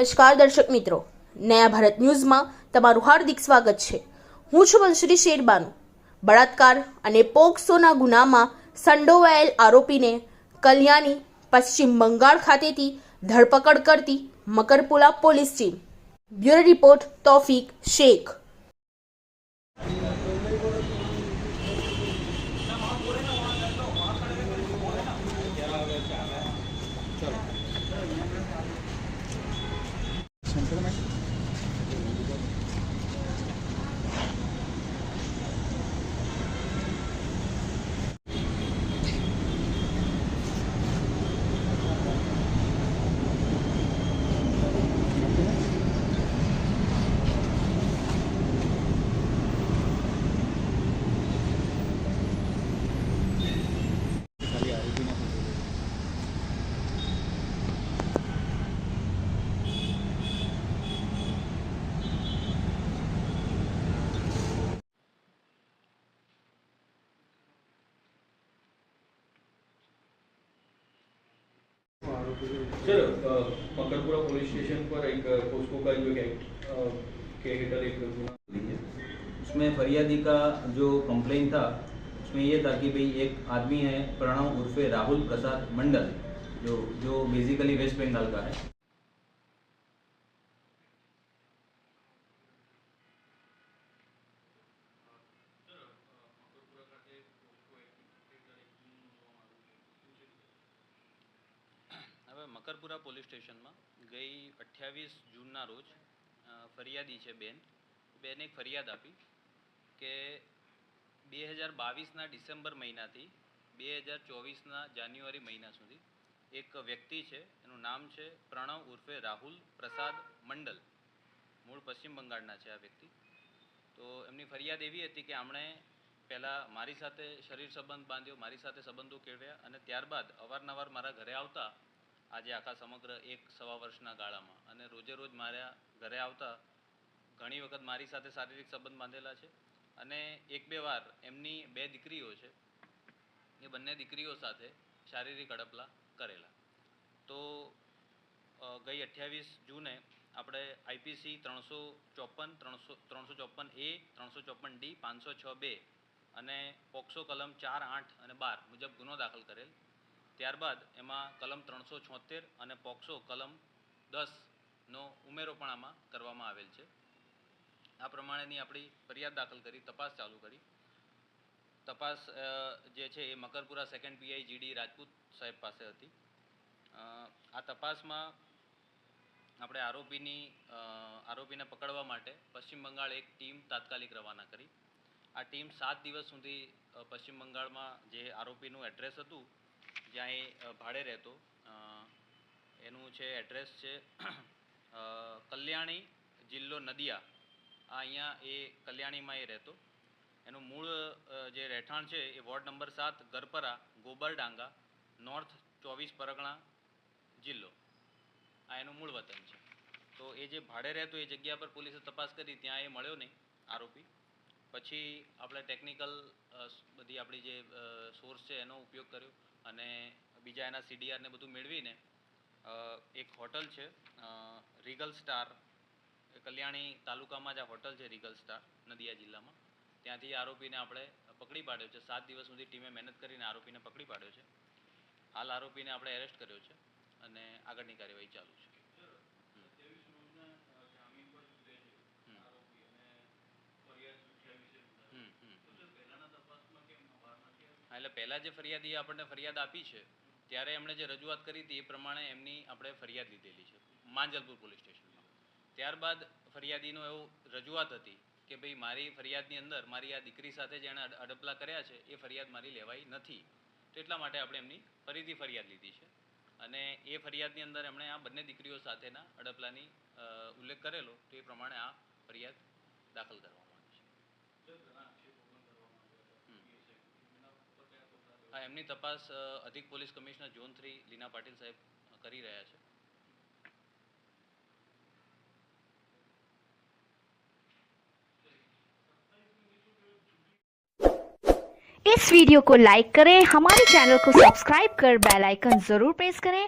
નમસ્કાર દર્શક મિત્રો. નયા ભારત ન્યૂઝમાં તમારું હાર્દિક સ્વાગત છે. હું છું વંશ્રી શેરબાનુ. બળાત્કાર અને પોક્સોના ગુનામાં સંડોવાયેલ આરોપીને કલ્યાણી પશ્ચિમ બંગાળ ખાતેથી ધરપકડ કરતી Makarpura police team. Bureau report Taufiq Shaikh. Sir Makarpura police station पर एक पोस्को का जो के एक है। उसमें फरियादी का जो कंप्लेन था, उसमें ये था कि भाई एक आदमी है, प्रणव उर्फे राहुल प्रसाद मंडल, जो जो बेसिकली वेस्ट बंगाल का है। મકરપુરા પોલીસ સ્ટેશનમાં ગઈ અઠ્યાવીસ જૂનના રોજ ફરિયાદી છે બેન. બેને એક ફરિયાદ આપી કે બે હજાર બાવીસના ડિસેમ્બર મહિનાથી બે હજાર ચોવીસના જાન્યુઆરી મહિના સુધી એક વ્યક્તિ છે, એનું નામ છે પ્રણવ ઉર્ફે રાહુલ પ્રસાદ મંડલ, મૂળ પશ્ચિમ બંગાળના છે આ વ્યક્તિ. તો એમની ફરિયાદ એવી હતી કે આમણે પહેલાં મારી સાથે શરીર સંબંધ બાંધ્યો, મારી સાથે સંબંધો કેળવ્યા અને ત્યારબાદ અવારનવાર મારા ઘરે આવતા આજે આખા સમગ્ર એક સવા વર્ષના ગાળામાં. અને રોજે રોજ મારા ઘરે આવતા ઘણી વખત મારી સાથે શારીરિક સંબંધ બાંધેલા છે. અને એક બે વાર એમની બે દીકરીઓ છે, એ બંને દીકરીઓ સાથે શારીરિક અડપલા કરેલા. તો ગઈ અઠ્યાવીસ જૂને આપણે આઈપીસી ત્રણસો ચોપન, ત્રણસો ત્રણસો ચોપન એ, ત્રણસો ચોપન ડી, પાંચસો છ બે અને પોક્સો કલમ ચાર આઠ અને બાર મુજબ ગુનો દાખલ કરેલ. ત્યારબાદ એમાં કલમ ત્રણસો છોતેર અને પોક્સો કલમ દસનો ઉમેરો પણ આમાં કરવામાં આવેલ છે. આ પ્રમાણેની આપણી ફરિયાદ દાખલ કરી, તપાસ ચાલુ કરી. તપાસ જે છે એ Makarpura second PI GD Rajput સાહેબ પાસે હતી. આ તપાસમાં આપણે આરોપીની આરોપીને પકડવા માટે પશ્ચિમ બંગાળ એક ટીમ તાત્કાલિક રવાના કરી. આ ટીમ સાત દિવસ સુધી પશ્ચિમ બંગાળમાં જે આરોપીનું એડ્રેસ હતું જ્યાં એ ભાડે રહેતો. એનું છે એડ્રેસ છે કલ્યાણી જિલ્લો નદિયા. આ અહીંયા એ કલ્યાણીમાં એ રહેતો. એનું મૂળ જે રહેઠાણ છે એ વોર્ડ નંબર સાત ગરપરા, ગોબરડાંગા, નોર્થ ચોવીસ પરગણા જિલ્લો. આ એનું મૂળ વતન છે. તો એ જે ભાડે રહેતો એ જગ્યા પર પોલીસે તપાસ કરી, ત્યાં એ મળ્યો નહીં, આરોપી. પછી આપણે ટેકનિકલ બધી આપણી જે સોર્સ છે એનો ઉપયોગ કર્યો. અને બીજા એના સીડીઆર ને બધું મેળવીને એક હોટલ છે રીગલ સ્ટાર કલ્યાણી તાલુકામાં જ આ હોટલ છે રીગલ સ્ટાર, નદિયા જિલ્લામાં. ત્યાંથી આરોપીને આપણે પકડી પાડ્યો છે. સાત દિવસ સુધી ટીમે મહેનત કરીને આરોપીને પકડી પાડ્યો છે. હાલ આરોપીને આપણે એરેસ્ટ કર્યો છે અને આગળની કાર્યવાહી ચાલુ છે હમ, હમ. હા, એટલે પહેલા જે ફરિયાદીએ આપણને ફરિયાદ આપી છે, ત્યારે એમણે જે રજૂઆત કરી હતી એ પ્રમાણે એમની આપણે ફરિયાદ લીધેલી છે, માંજલપુર પોલીસ સ્ટેશનમાં. ત્યારબાદ ફરિયાદીનો એવું રજૂઆત હતી કે ભાઈ મારી ફરિયાદની અંદર મારી આ દીકરી સાથે જેણે અડપલા કર્યા છે, એ ફરિયાદ મારી લેવાઈ નથી. તો એટલા માટે આપણે એમની ફરીથી ફરિયાદ લીધી છે. અને એ ફરિયાદની અંદર એમણે આ બંને દીકરીઓ સાથેના અડપલાની ઉલ્લેખ કરેલો, તો એ પ્રમાણે આ ફરિયાદ દાખલ કરવામાં હા એમની તપાસ અ, અધિક police commissioner zone three Leena Patil saheb અ, કરી રહ્યા છે इस वीडियो को लाइक करें हमारे चैनल को सब्सक्राइब कर बेल आइकन जरूर प्रेस करें